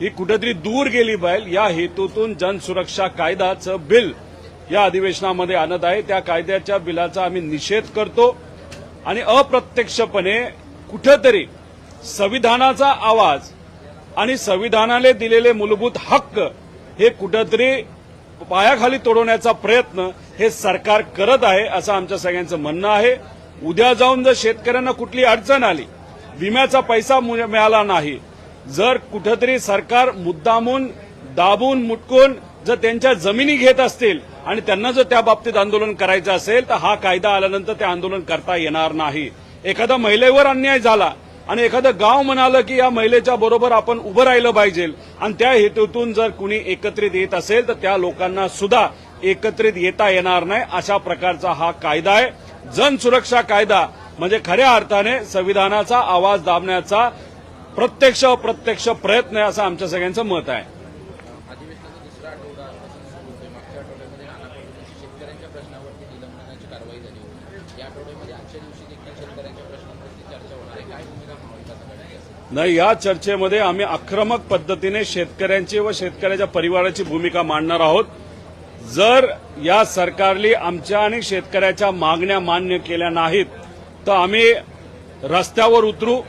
ही कुठेतरी दूर गेली पाहिजे या हेतूतून जनसुरक्षा कायदाचं बिल या अधिवेशनामध्ये आणत आहे. त्या कायद्याच्या बिलाचा आम्ही निषेध करतो. आणि अप्रत्यक्षपणे कुठेतरी संविधानाचा आवाज आणि संविधानाने दिलेले मूलभूत हक्क हे कुठेतरी पायाखाली तोडवण्याचा प्रयत्न हे सरकार करत आहे असं आमच्या सगळ्यांचं म्हणणं आहे. उद्या जाऊन जर शेतकऱ्यांना कुठली अडचण आली विम्याचा पैसा मु- मिळाला नाही जर कुठंतरी सरकार मुद्दामून दाबून मुटकून जर त्यांच्या जमिनी घेत असतील आणि त्यांना जर त्या बाबतीत आंदोलन करायचं असेल तर हा कायदा आल्यानंतर ते आंदोलन करता येणार नाही. एखादा महिलेवर अन्याय झाला आणि एखादं गाव म्हणालं की या महिलेच्या बरोबर आपण उभं राहिलं पाहिजे आणि त्या हेतूतून जर कुणी एकत्रित येत असेल तर त्या लोकांना सुद्धा एकत्रित येता येणार नाही अशा प्रकारचा हा कायदा आहे. जनसुरक्षा कायदा म्हणजे खऱ्या अर्थाने संविधानाचा आवाज दाबण्याचा प्रत्यक्ष अप्रत्यक्ष प्रयत्न आहे असं आमच्या सगळ्यांचं मत आहे. नाही या चर्चेमध्ये आम्ही आक्रमक पद्धतीने शेतकऱ्यांची व शेतकऱ्याच्या परिवाराची भूमिका मांडणार आहोत. जर या सरकारने आमच्या आणि शेतकऱ्याच्या मागण्या मान्य केल्या नाहीत तर आम्ही रस्त्यावर उतरू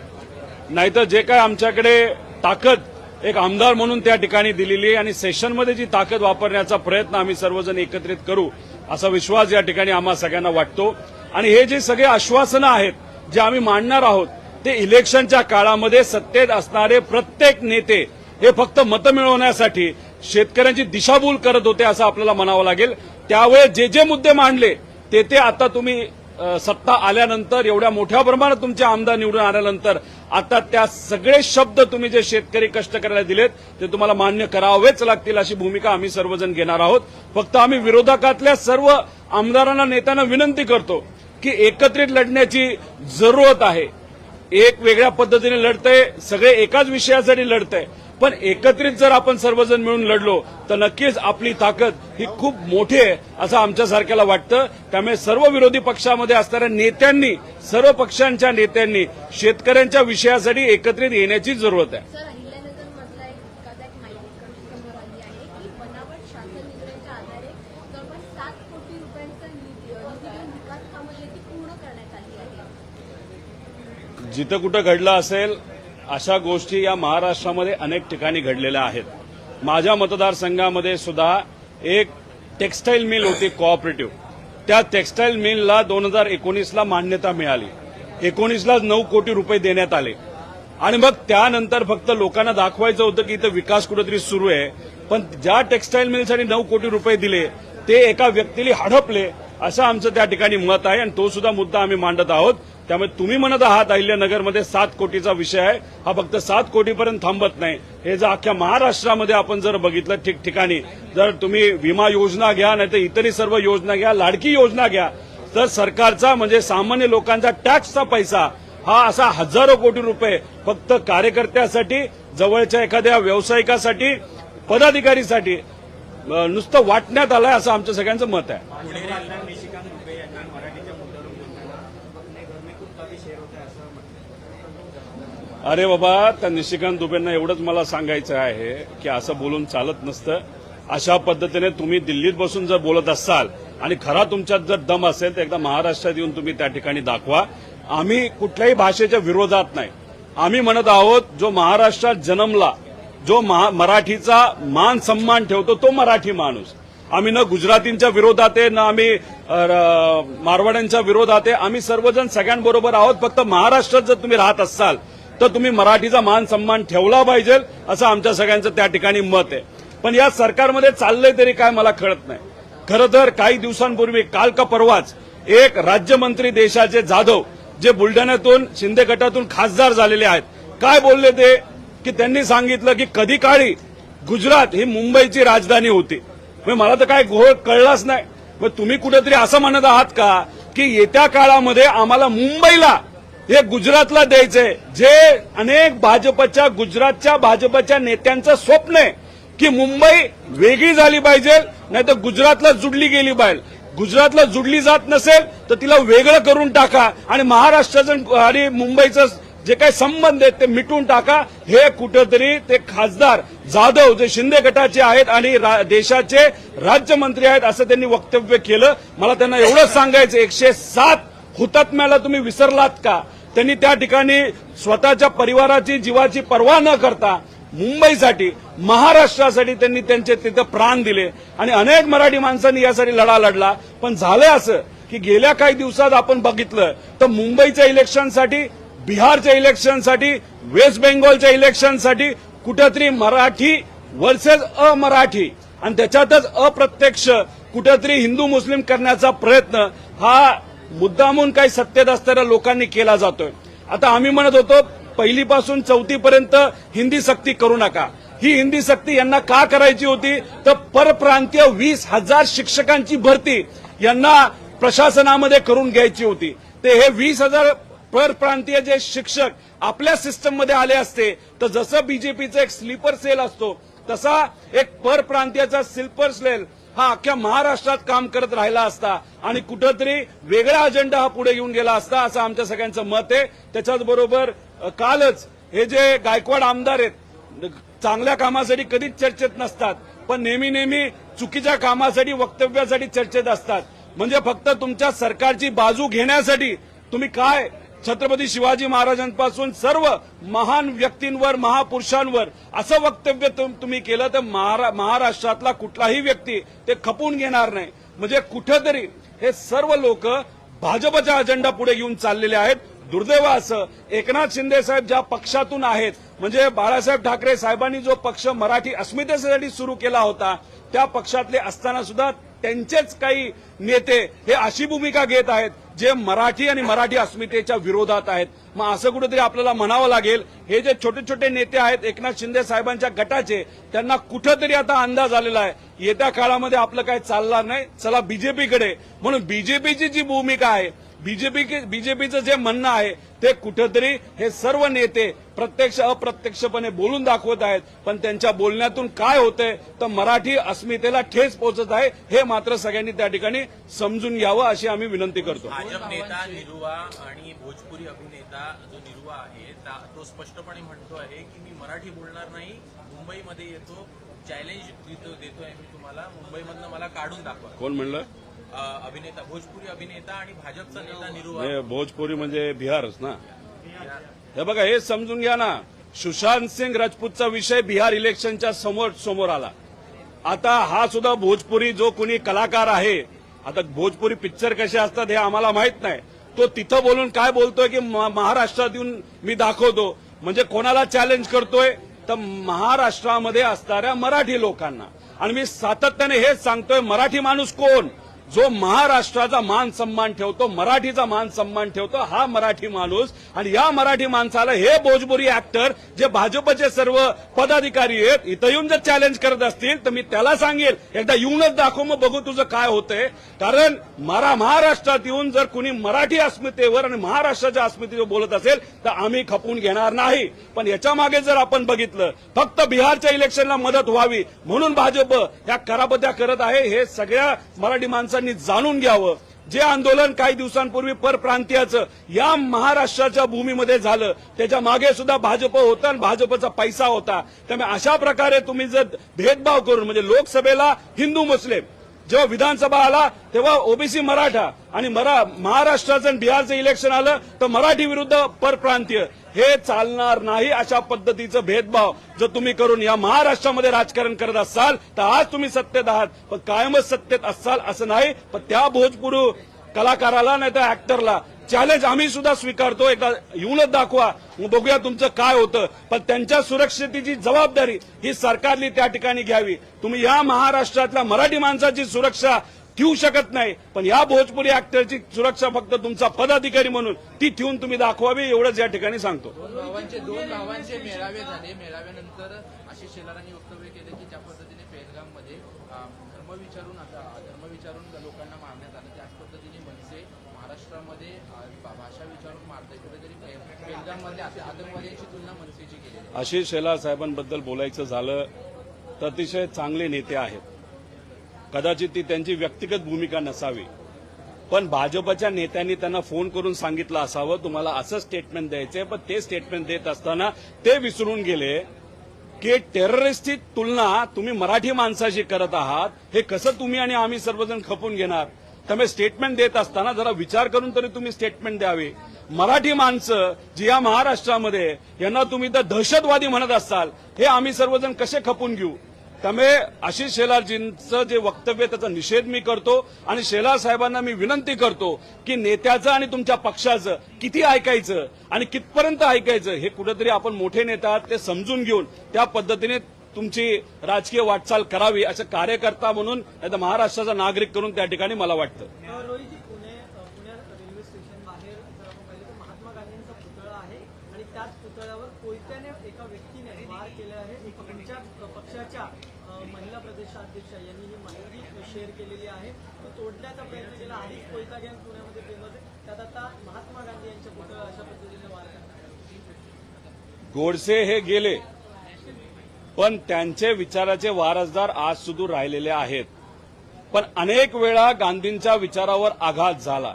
नाहीतर जे काय आमच्याकडे ताकद एक आमदार म्हणून त्या ठिकाणी दिलेली आहे आणि सेशनमध्ये जी ताकद वापरण्याचा प्रयत्न आम्ही सर्वजण एकत्रित करू असा विश्वास या ठिकाणी आम्हा सगळ्यांना वाटतो. आणि हे जे सगळे आश्वासनं आहेत जे आम्ही मांडणार आहोत ते इलेक्शनच्या काळामध्ये सत्तेत असणारे प्रत्येक नेते हे फक्त मतं मिळवण्यासाठी शेतकऱ्यांची दिशाभूल करत होते असं आपल्याला म्हणावं लागेल. त्यावेळेस जे जे मुद्दे मांडले ते ते आता तुम्ही सत्ता आल्यानंतर एवढ्या मोठ्या प्रमाणात तुमचे आमदार निवडून आल्यानंतर आता त्या सगळे शब्द तुम्ही जे शेतकरी कष्ट करायला दिलेत ते तुम्हाला मान्य करावेच लागतील अशी भूमिका आम्ही सर्वजण घेणार आहोत. फक्त आम्ही विरोधकातल्या सर्व आमदारांना नेत्यांना विनंती करतो की एकत्रित लढण्याची जरूरत आहे. एक वेगळ्या पद्धतीने लढतंय सगळे एकाच विषयासाठी लढतंय. पण एकत्रित जर आपण सर्वजण मिळून लढलो तर नक्कीच आपली ताकद ही खूप मोठी आहे असं आमच्यासारख्याला वाटतं. त्यामुळे सर्व विरोधी पक्षामध्ये असणाऱ्या नेत्यांनी सर्व पक्षांच्या नेत्यांनी शेतकऱ्यांच्या विषयासाठी एकत्रित येण्याची जरूरत आहे. जिथं कुठं घडलं असेल अशा गोष्टी या महाराष्ट्रामध्ये अनेक ठिकाणी घडलेल्या आहेत. माझ्या मतदारसंघामध्ये सुद्धा एक टेक्स्टाईल मिल होती कोऑपरेटिव्ह. त्या टेक्स्टाईल मिलला दोन हजार एकोणीसला मान्यता मिळाली. एकोणीसला नऊ कोटी रुपये देण्यात आले. आणि मग त्यानंतर फक्त लोकांना दाखवायचं होतं की इथं विकास कुठेतरी सुरू आहे. पण ज्या टेक्स्टाईल मिलसाठी नऊ कोटी रुपये दिले ते एका व्यक्तीला हडपले असं आमचं त्या ठिकाणी मत आहे आणि तो सुद्धा मुद्दा आम्ही मांडत आहोत. त्यामुळे तुम्ही म्हणत आहात अहिल्यानगरमध्ये सात कोटीचा विषय आहे. हा फक्त सात कोटीपर्यंत थांबत नाही. हे जर अख्ख्या महाराष्ट्रामध्ये आपण जर बघितलं ठिकठिकाणी जर तुम्ही विमा योजना घ्या नाही तर इतरही सर्व योजना घ्या लाडकी योजना घ्या तर सरकारचा म्हणजे सामान्य लोकांचा टॅक्सचा पैसा हा असा हजारो कोटी रुपये फक्त कार्यकर्त्यासाठी जवळच्या एखाद्या व्यावसायिकासाठी पदाधिकारीसाठी नुसतं वाटण्यात आलंय असं आमच्या सगळ्यांचं मत आहे. खासदार निशिकांत दुबे यांनी मराठीच्या मुद्द्यावरून बोलताना घर में कुत्ता भी शेर असं म्हटलं अरे बाबा त्या निशिकांत दुबेंना एवढंच मला सांगायचं आहे की असं बोलून चालत नसतं. अशा पद्धतीने तुम्ही दिल्लीत बसून जर बोलत असाल आणि खरा तुमच्यात जर दम असेल तर एकदा महाराष्ट्रात येऊन तुम्ही त्या ठिकाणी दाखवा. आम्ही कुठल्याही भाषेच्या विरोधात नाही. आम्ही म्हणत आहोत जो महाराष्ट्रात जन्मला जो मराठीचा मान सन्मान ठेवतो तो मराठी माणूस. आम्ही न गुजरातींच्या विरोधात आहे ना आम्ही मारवाड्यांच्या विरोधात आहे. आम्ही सर्वजण सगळ्यांबरोबर आहोत. फक्त महाराष्ट्रात जर तुम्ही राहत असाल तर तुम्ही मराठीचा मान सन्मान ठेवला पाहिजे असं आमच्या सगळ्यांचं त्या ठिकाणी मत आहे. पण या सरकारमध्ये चाललंय तरी काय मला कळत नाही. खरं तर काही दिवसांपूर्वी काल का परवाच एक राज्यमंत्री देशाचे जाधव जे बुलढाण्यातून शिंदे गटातून खासदार झालेले आहेत. काय बोलले ते? की त्यांनी सांगितलं की कधी काळी गुजरात ही मुंबईची राजधानी होती. मग मला तर काय घोळ कळलाच नाही. मग तुम्ही कुठेतरी असं म्हणत आहात का की येत्या काळामध्ये आम्हाला मुंबईला हे गुजरातला द्यायचंय जे अनेक भाजपच्या गुजरातच्या भाजपच्या नेत्यांचं स्वप्न आहे की मुंबई वेगळी झाली पाहिजे नाही तर गुजरातला जुडली गेली पाहिजे. गुजरातला जुडली जात नसेल तर तिला वेगळं करून टाका. आणि महाराष्ट्राचं आणि मुंबईचं जे काही संबंध आहेत ते मिटून टाका. हे कुठंतरी ते खासदार जाधव जे शिंदे गटाचे आहेत आणि रा- देशाचे राज्यमंत्री आहेत असं त्यांनी वक्तव्य केलं. मला त्यांना एवढंच सांगायचं एकशे सात हुतात्म्याला तुम्ही विसरलात का? त्यांनी त्या ठिकाणी स्वतःच्या परिवाराची जीवाची पर्वा न करता मुंबईसाठी महाराष्ट्रासाठी त्यांनी त्यांचे तिथं प्राण दिले. आणि अनेक मराठी माणसांनी यासाठी लढा लढला. पण झालं असं की गेल्या काही दिवसात आपण बघितलं तर मुंबईच्या इलेक्शनसाठी बिहारच्या इलेक्शनसाठी वेस्ट बेंगॉलच्या इलेक्शनसाठी कुठंतरी मराठी वर्सेस अमराठी. आणि त्याच्यातच अप्रत्यक्ष कुठंतरी हिंदू मुस्लिम करण्याचा प्रयत्न हा मुद्दामून काही सत्तेत असणाऱ्या लोकांनी केला जातोय. आता आम्ही म्हणत होतो पहिलीपासून चौथीपर्यंत हिंदी सक्ती करू नका. ही हिंदी सक्ती यांना का करायची होती? तर परप्रांतीय वीस हजार शिक्षकांची भरती यांना प्रशासनामध्ये करून घ्यायची होती. ते हे वीस हजार परप्रांतीय जे शिक्षक आपल्या सिस्टममध्ये आले असते तर जसं बीजेपीचा एक स्लीपर सेल असतो तसा एक परप्रांतीयाचा स्लीपर सेल हा अख्ख्या महाराष्ट्रात काम करत राहिला असता आणि कुठंतरी वेगळा अजेंडा हा पुढे घेऊन गेला असता असं आमच्या सगळ्यांचं मत आहे. त्याच्याच बरोबर कालच हे जे गायकवाड आमदार आहेत चांगल्या कामासाठी कधीच चर्चेत नसतात पण नेहमी नेहमी चुकीच्या कामासाठी वक्तव्यासाठी चर्चेत असतात. म्हणजे फक्त तुमच्या सरकारची बाजू घेण्यासाठी तुम्ही काय छत्रपती शिवाजी महाराजांपासून सर्व महान व्यक्तींवर महापुरुषांवर असं वक्तव्य तुम्ही केलं तर महारा- महाराष्ट्रातला कुठलाही व्यक्ती ते खपून घेणार नाही. म्हणजे कुठंतरी हे सर्व लोक भाजपचा अजेंडा पुढे घेऊन चाललेले आहेत. दुर्दैव असं. एकनाथ शिंदे साहेब ज्या पक्षातून आहेत म्हणजे बाळासाहेब ठाकरे साहेबांनी जो पक्ष मराठी अस्मितेसाठी सुरू केला होता त्या पक्षातले असताना सुद्धा त्यांचेच काही नेते हे अशी भूमिका घेत आहेत जे मराठी आणि मराठी अस्मितेच्या विरोधात आहेत. मग असं कुठेतरी आपल्याला म्हणावं लागेल हे जे छोटे छोटे नेते आहेत एकनाथ शिंदे साहेबांच्या गटाचे त्यांना कुठंतरी आता अंदाज आलेला आहे. येत्या काळामध्ये आपलं काय चालणार नाही चला बीजेपीकडे. म्हणून बीजेपीची जी भूमिका आहे बीजेपी बीजेपीचं जे म्हणणं आहे ते कुठंतरी हे सर्व नेते प्रत्यक्ष अप्रत्यक्षपणे बोलून दाखवत आहेत. पण त्यांच्या बोलण्यातून काय होतंय तर मराठी अस्मितेला ठेस पोहोचत आहे हे मात्र सगळ्यांनी त्या ठिकाणी समजून घ्यावं अशी आम्ही विनंती करतो. भाजप नेता निरुवा आणि भोजपुरी अभिनेता जो निरुवा आहे ता- स्पष्टपणे म्हणतो आहे की मी मराठी बोलणार नाही मुंबईमध्ये येतो चॅलेंज देतो देतोय मी तुम्हाला मुंबईमधनं मला काढून दाखवा. कोण म्हणलं? अभिनेता भोजपुरी अभिनेता आणि भाजपचा नेता निरुवा हे भोजपुरी म्हणजे बिहारच ना? हे बघा हे समजून घ्या ना. सुशांत सिंग राजपूतचा विषय बिहार इलेक्शनच्या समोर समोर आला. आता हा सुद्धा भोजपुरी जो कोणी कलाकार आहे आता भोजपुरी पिक्चर कसे असतात हे आम्हाला माहीत नाही. तो तिथं बोलून काय बोलतोय की महाराष्ट्रात येऊन मी दाखवतो. म्हणजे कोणाला चॅलेंज करतोय? तर महाराष्ट्रामध्ये असणाऱ्या मराठी लोकांना. आणि मी सातत्याने हेच सांगतोय मराठी माणूस कोण? जो महाराष्ट्राचा मान सन्मान ठेवतो मराठीचा मान सन्मान ठेवतो हा मराठी माणूस आणि या मराठी माणसाला हे भोजपुरी ऍक्टर जे भाजपचे सर्व पदाधिकारी आहेत इथं येऊन जर चॅलेंज करत असतील तर मी त्याला सांगेल. एकदा येऊनच दाखव मग बघू तुझं काय होतंय. कारण मरा महाराष्ट्रात येऊन जर कुणी मराठी अस्मितेवर आणि महाराष्ट्राच्या अस्मितेवर बोलत असेल तर आम्ही खपून घेणार नाही. पण याच्या मागे जर आपण बघितलं फक्त बिहारच्या इलेक्शनला मदत व्हावी म्हणून भाजप ह्या कराबद्या करत आहे हे सगळ्या मराठी माणसांनी जाणून घ्यावं. जे आंदोलन काही दिवसांपूर्वी परप्रांतीयाचं या महाराष्ट्राच्या भूमीमध्ये झालं त्याच्यामागे सुद्धा भाजप होतं आणि भाजपचा पैसा होता. त्यामुळे अशा प्रकारे तुम्ही जर भेदभाव करून म्हणजे लोकसभेला हिंदू मुस्लिम जेव्हा विधानसभा आला तेव्हा ओबीसी मराठा आणि मरा महाराष्ट्राचं आणि बिहारचं इलेक्शन आलं तर मराठी विरुद्ध परप्रांतीय. हे चालणार नाही अशा पद्धतीचं भेदभाव जर तुम्ही करून या महाराष्ट्रामध्ये राजकारण करत असाल तर आज तुम्ही सत्तेत आहात. पण कायमच सत्तेत असाल असं नाही. पण त्या भोजपुरू कलाकाराला नाही तर ऍक्टरला चॅलेंज आम्ही सुद्धा स्वीकारतो. एकदा येऊनच दाखवा. बघूया तुमचं काय होतं. पण त्यांच्या सुरक्षतेची जबाबदारी ही सरकारने त्या ठिकाणी घ्यावी. तुम्ही या महाराष्ट्रातल्या मराठी माणसाची सुरक्षा ठेवू शकत नाही. पण या भोजपुरी ऍक्टरची सुरक्षा फक्त तुमचा पदाधिकारी म्हणून ती ठेवून तुम्ही दाखवावी एवढंच या ठिकाणी सांगतो. दोन भावांचे दोन भावांचे मेळावे झाले. मेळाव्यानंतर आशिष शेलारांनी वक्तव्य केले की ज्या पद्धतीने पेहलगाममध्ये अं, धर्म विचारून आता धर्म विचारून लोकांना मारण्यात आलं. त्याच पद्धतीने मनसे महाराष्ट्रामध्ये अं, भा- भाषा विचारून मारतंय. कुठेतरी पेह- पेहलगाममध्ये असे आतंकवाद्यांची तुलना मनसेची केली आहे. आशिष शेलार साहेबांबद्दल बोलायचं झालं तर अतिशय चांगले नेते आहेत. कदाचित ती त्यांची व्यक्तिगत भूमिका नसावी. पण भाजपच्या नेत्यांनी त्यांना फोन करून सांगितलं असावं तुम्हाला असं स्टेटमेंट द्यायचंय पण ते स्टेटमेंट देत असताना ते विसरून गेले की टेररिस्टची तुलना तुम्ही मराठी माणसाशी करत आहात हे कसं तुम्ही आणि आम्ही सर्वजण खपून घेणार? त्यामुळे स्टेटमेंट देत असताना जरा विचार करून तरी तुम्ही स्टेटमेंट द्यावे. मराठी माणसं जी या महाराष्ट्रामध्ये यांना तुम्ही तर दहशतवादी म्हणत असाल हे आम्ही सर्वजण कसे खपून घेऊ? त्यामुळे आशिष शेलारजींचं जे वक्तव्य त्याचा निषेध मी करतो. आणि शेलार साहेबांना मी विनंती करतो की नेत्याचं आणि तुमच्या पक्षाचं किती ऐकायचं आणि कितपर्यंत ऐकायचं हे कुठेतरी आपण मोठे नेता ते समजून घेऊन त्या पद्धतीने तुमची राजकीय वाटचाल करावी असं कार्यकर्ता म्हणून महाराष्ट्राचा नागरिक करून त्या ठिकाणी मला वाटतं रोहितजी पुणे अ, पुण्या रेल्वे स्टेशन बाहेर जर आपण पाहिलं तर महात्मा गांधींचा पुतळा आहे आणि त्याच पुतळ्यावर कोयत्याने एका व्यक्तीने वार केले आहे. तुमच्या पक्षाच्या महिला प्रदेशाध्यक्ष यांनी ही माहिती शेअर केलेली आहे. तो तोडण्याचा प्रयत्न केला. आधीच कोयता गँग पुण्यामध्ये फेमस आहे. त्यात आता महात्मा गांधी यांच्या पुतळ्या अशा पद्धतीने वार गोडसे हे गेले पण त्यांचे विचाराचे वारसदार आज सुद्धा राहिलेले आहेत. पण अनेक वेळा गांधींच्या विचारावर आघात झाला.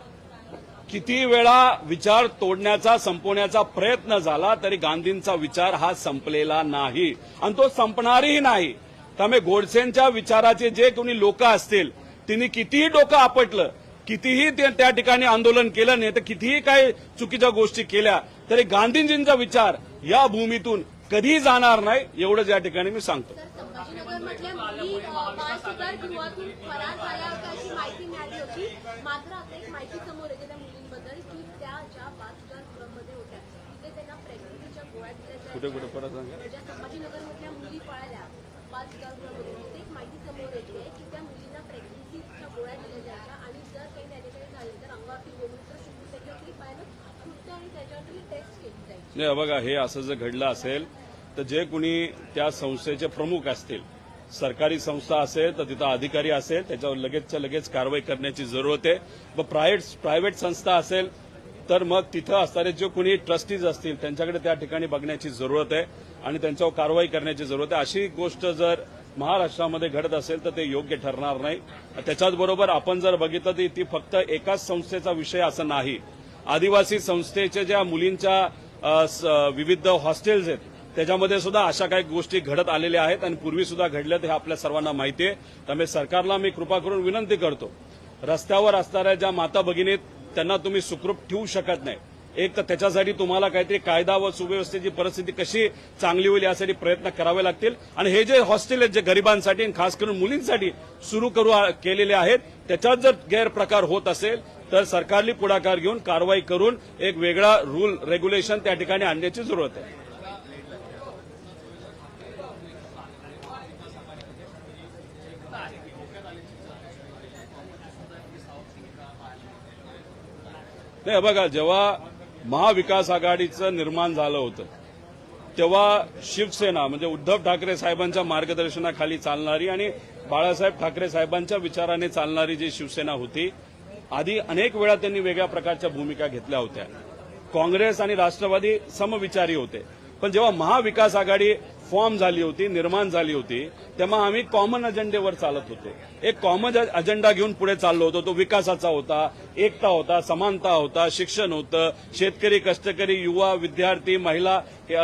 किती वेळा विचार तोडण्याचा संपवण्याचा प्रयत्न झाला तरी गांधींचा विचार हा संपलेला नाही. आणि तो संपणारही नाही. त्यामुळे गोडसेंच्या विचाराचे जे कोणी लोक असतील तिने कितीही डोकं आपटलं कितीही ते त्या ठिकाणी आंदोलन केलं नाही तर कितीही काही चुकीच्या गोष्टी केल्या तरी गांधीजींचा विचार या भूमीतून कधी जाणार नाही एवढंच या ठिकाणी मी सांगतो. मात्र संभाजीनगरमधल्या मुली अ, बाल सुधार गृहातून फरार झाल्या होत्या अशी माहिती मिळाली होती मात्र आता एक माहिती समोर येते त्या मुलींबद्दल की त्या ज्या बाल सुधार गृहामध्ये होत्या तिथे त्यांना प्रेग्नन्सीच्या गोळ्या दिल्या कुठे कुठे परत सांगा. ज्या संभाजीनगरमधल्या मुली पळाल्या बाल सुधार गृहामध्ये तिथे एक माहिती समोर येते की त्या मुलींना प्रेग्नन्सीच्या गोळ्या दिल्या जायच्या आणि जर काही त्या ठिकाणी झाले तर अंगावरती गोमूत्र शिंपी त्याच्यावरती पाहिलं कृत्य आणि त्याच्यावरती टेस्ट केली जायची. नाही बघा हे असं जर घडलं असेल तर जे कुणी त्या संस्थेचे प्रमुख असतील सरकारी संस्था असेल तर तिथं अधिकारी असेल त्याच्यावर लगेचच्या लगेच कारवाई करण्याची जरूरत आहे. व प्रायव्हेट प्रायव्हेट संस्था असेल तर मग तिथं असणारे जे कोणी ट्रस्टीज असतील त्यांच्याकडे त्या ठिकाणी बघण्याची जरूरत आहे आणि त्यांच्यावर कारवाई करण्याची जरूरत आहे. अशी गोष्ट जर महाराष्ट्रामध्ये घडत असेल तर ते योग्य ठरणार नाही. त्याच्याचबरोबर आपण जर बघितलं तर ती फक्त एकाच संस्थेचा विषय असं नाही. आदिवासी संस्थेच्या ज्या मुलींच्या स- विविध हॉस्टेल्स आहेत त्याच्यामध्ये सुद्धा अशा काही गोष्टी घडत आलेल्या आहेत आणि पूर्वी सुद्धा घडल्यात हे आपल्या सर्वांना माहिती आहे. त्यामुळे सरकारला मी कृपा करून विनंती करतो. रस्त्यावर असणाऱ्या ज्या माता भगिनीत त्यांना तुम्ही सुखरूप ठेवू शकत नाही. एक तर त्याच्यासाठी तुम्हाला काहीतरी कायदा व सुव्यवस्थेची परिस्थिती कशी चांगली होईल यासाठी प्रयत्न करावे लागतील. आणि हे जे हॉस्टेल आहेत जे गरिबांसाठी आणि खास करून मुलींसाठी सुरू करू केलेले आहेत त्याच्यात जर गैरप्रकार होत असेल तर सरकारने पुढाकार घेऊन कारवाई करून एक वेगळा रूल रेग्युलेशन त्या ठिकाणी आणण्याची जरूरत आहे. नाही बघा जेव्हा महाविकास आघाडीचं निर्माण झालं होतं तेव्हा शिवसेना म्हणजे उद्धव ठाकरे साहेबांच्या मार्गदर्शनाखाली चालणारी आणि बाळासाहेब ठाकरे साहेबांच्या विचाराने चालणारी जी शिवसेना होती आधी अनेक वेळा त्यांनी वेगळ्या प्रकारच्या भूमिका घेतल्या होत्या. काँग्रेस आणि राष्ट्रवादी समविचारी होते. पण जेव्हा महाविकास आघाडी फॉर्म झाली होती निर्माण झाली होती तेव्हा आम्ही कॉमन अजेंडेवर चालत होतो. एक कॉमन अजेंडा घेऊन पुढे चाललो होतो तो विकासाचा होता एकता होता समानता होता शिक्षण होतं शेतकरी कष्टकरी युवा विद्यार्थी महिला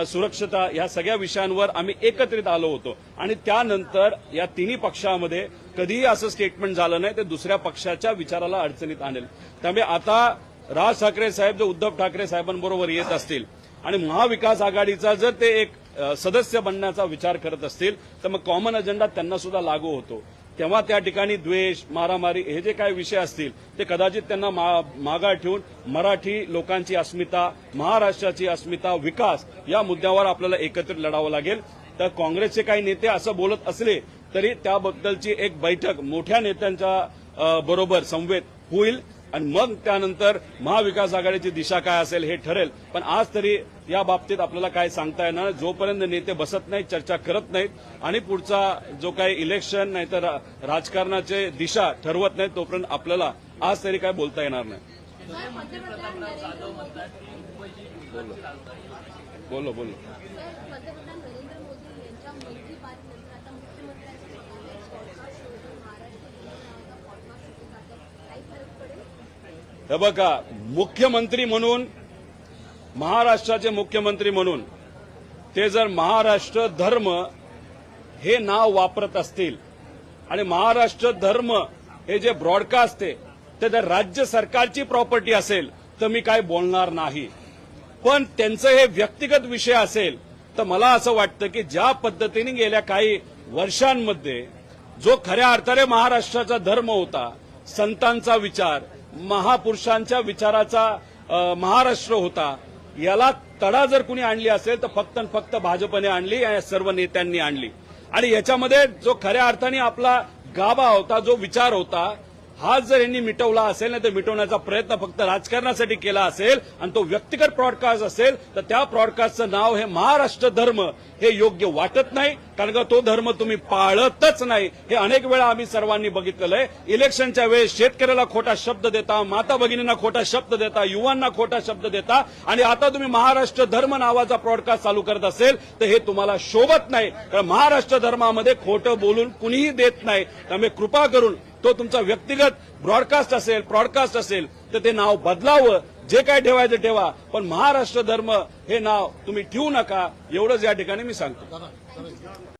सुरक्षता या सगळ्या विषयांवर आम्ही एकत्रित आलो होतो. आणि त्यानंतर या तिन्ही पक्षामध्ये कधीही असं स्टेटमेंट झालं नाही ते दुसऱ्या पक्षाच्या विचाराला अडचणीत आणेल. त्यामुळे आता राज ठाकरे साहेब जे उद्धव ठाकरे साहेबांबरोबर येत असतील आणि महाविकास आघाडीचा जर ते एक सदस्य बनण्याचा विचार करत असतील तर मग कॉमन अजेंडा त्यांना सुद्धा लागू होतो. तेव्हा त्या ठिकाणी द्वेष मारामारी हे जे काही विषय असतील ते कदाचित त्यांना मा- ठेवून मराठी लोकांची अस्मिता महाराष्ट्राची अस्मिता विकास या मुद्द्यावर आपल्याला एकत्रित लढावं लागेल. तर काँग्रेसचे काही नेते असं बोलत असले तरी त्याबद्दलची एक बैठक मोठ्या नेत्यांच्या बरोबर संवेद होईल. आणि मग त्यानंतर महाविकास आघाडीची दिशा काय असेल हे ठरेल. पण आज तरी या बाबतीत आपल्याला काय सांगता येणार? नाही. जोपर्यंत नेते बसत नाहीत चर्चा करत नाहीत आणि पुढचा जो काही इलेक्शन नाहीतर राजकारणाचे दिशा ठरवत नाहीत तोपर्यंत आपल्याला आज तरी काय बोलता येणार नाही. बोलो बोलो सर पंतप्रधान नरेंद्र मोदी यांच्या मन की बात नंतर आता मुख्यमंत्र्यांचं पॉडकास्ट शो जो महाराष्ट्र दिनी नावाचा पॉडकास्ट शो करतात काही फरक पडेल हे बघा मुख्यमंत्री म्हणून महाराष्ट्राचे मुख्यमंत्री म्हणून ते जर महाराष्ट्र धर्म हे नाव वापरत असतील आणि महाराष्ट्र धर्म हे जे ब्रॉडकास्ट आहे ते जर राज्य सरकारची प्रॉपर्टी असेल तर मी काय बोलणार नाही. पण त्यांचं हे व्यक्तिगत विषय असेल तर मला असं वाटतं की ज्या पद्धतीने गेल्या काही वर्षांमध्ये जो खऱ्या अर्थाने महाराष्ट्राचा धर्म होता संतांचा विचार महापुरुषांच्या विचाराचा महाराष्ट्र होता. याला तडा जर कुणी आणली असेल तर फक्त फक्त भाजपने आणली या सर्व नेत्यांनी आणली. आणि याच्यामध्ये जो खऱ्या अर्थाने आपला गाभा होता जो विचार होता हा जर यांनी मिटवला असेल नाही तर मिटवण्याचा प्रयत्न फक्त राजकारणासाठी केला असेल आणि तो व्यक्तिगत ब्रॉडकास्ट असेल तर त्या ब्रॉडकास्टचं नाव हे महाराष्ट्र धर्म हे योग्य वाटत नाही कारण का तो धर्म तुम्ही पाळतच नाही. हे अनेक वेळा आम्ही सर्वांनी बघितलेलं आहे इलेक्शनच्या वेळेस शेतकऱ्याला खोटा शब्द देता माता भगिनींना खोटा शब्द देता युवांना खोटा शब्द देता आणि आता तुम्ही महाराष्ट्र धर्म नावाचा ब्रॉडकास्ट चालू करत असेल तर हे तुम्हाला शोभत नाही. कारण महाराष्ट्र धर्मामध्ये खोटं बोलून कुणीही देत नाही. त्यामुळे कृपा करून तो तुमचा व्यक्तिगत ब्रॉडकास्ट असेल ब्रॉडकास्ट असेल तर ते नाव बदलावं. जे काय ठेवायचं ठेवा. पण महाराष्ट्र धर्म हे नाव तुम्ही ठेवू नका. एवढंच या ठिकाणी मी सांगतो.